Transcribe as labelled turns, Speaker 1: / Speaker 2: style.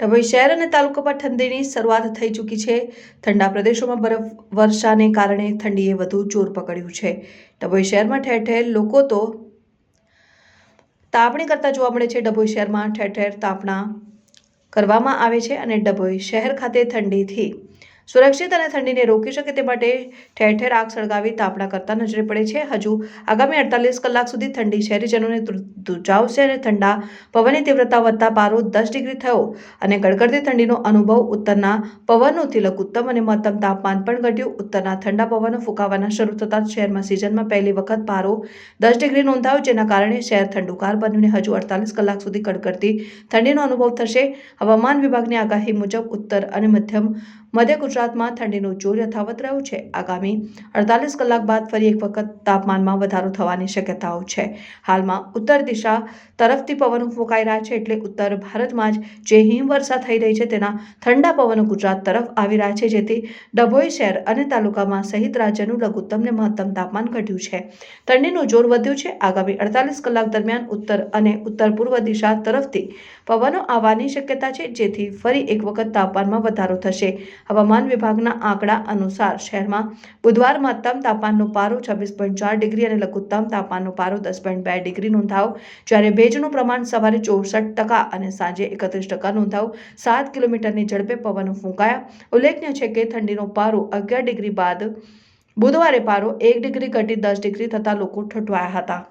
Speaker 1: ડભોઈ શહેર અને તાલુકામાં ઠંડીની શરૂઆત થઈ ચૂકી છે. ઠંડા પ્રદેશોમાં બરફ, વર્ષાને કારણે ઠંડીએ વધુ જોર પકડ્યું છે. ડભોઈ શહેરમાં ઠેર ઠેર લોકો તો તાપણી કરતા જોવા મળે છે. ડભોઈ શહેરમાં ઠેર ઠેર તાપણા કરવામાં આવે છે અને ડભોઈ શહેર ખાતે ઠંડીથી સુરક્ષિત અને ઠંડીને રોકી શકે તે માટે ઠેર ઠેર આગ સળગાવી તાપણા કરતા નજરે પડે છે. હજુ આગામી અડતાલીસ કલાક સુધી ઠંડી શહેરીજનોને ધુજાવશે અને ઠંડા પવનની તીવ્રતા વધતા પારો દસ ડિગ્રી થયો અને ગડગડતી ઠંડીનો અનુભવ ઉત્તરના પવનનું તિલક ઉત્તમ અને મહત્તમ તાપમાન પણ ઘટ્યું. ઉત્તરના ઠંડા પવનો ફૂંકાવાના શરૂ થતાં શહેરમાં સિઝનમાં પહેલી વખત પારો દસ ડિગ્રી નોંધાયો, જેના કારણે શહેર ઠંડુકાર બન્યું હજુ અડતાલીસ કલાક સુધી કડકડતી ઠંડીનો અનુભવ થશે. હવામાન વિભાગની આગાહી મુજબ ઉત્તર અને મધ્યમ, મધ્ય ગુજરાતમાં ઠંડીનું જોર યથાવત રહ્યું છે. આગામી અડતાલીસ કલાક બાદ ફરી એક વખત તાપમાનમાં વધારો થવાની શક્યતાઓ છે. હાલમાં ઉત્તર દિશા તરફથી પવનો ફૂંકાઈ રહ્યા છે એટલે ઉત્તર ભારતમાં જ જે હિમવર્ષા થઈ રહી છે તેના ઠંડા પવનો ગુજરાત તરફ આવી રહ્યા છે, જેથી ડભોઈ શહેર અને તાલુકામાં સહિત રાજ્યનું લઘુત્તમ ને મહત્તમ તાપમાન ઘટ્યું છે. ઠંડીનું જોર વધ્યું છે. આગામી અડતાલીસ કલાક દરમિયાન ઉત્તર અને ઉત્તર પૂર્વ દિશા તરફથી પવનો આવવાની શક્યતા છે, જેથી ફરી એક વખત તાપમાનમાં વધારો થશે. હવામાન વિભાગના આંકડા અનુસાર શહેરમાં બુધવાર મહત્તમ તાપમાનનો પારો છવ્વીસ પોઈન્ટ ચાર ડિગ્રી અને લઘુત્તમ તાપમાનનો પારો દસ પોઈન્ટ બે ડિગ્રી નોંધાયો જ્યારે ભેજનું પ્રમાણ સવારે ચોસઠ ટકા અને સાંજે એકત્રીસ ટકા નોંધાયું સાત કિલોમીટરની ઝડપે પવનો ફૂંકાયા. ઉલ્લેખનીય છે કે ઠંડીનો પારો અગિયાર ડિગ્રી બાદ બુધવારે પારો એક ડિગ્રી ઘટી દસ ડિગ્રી થતાં લોકો ઠઠવાયા હતા.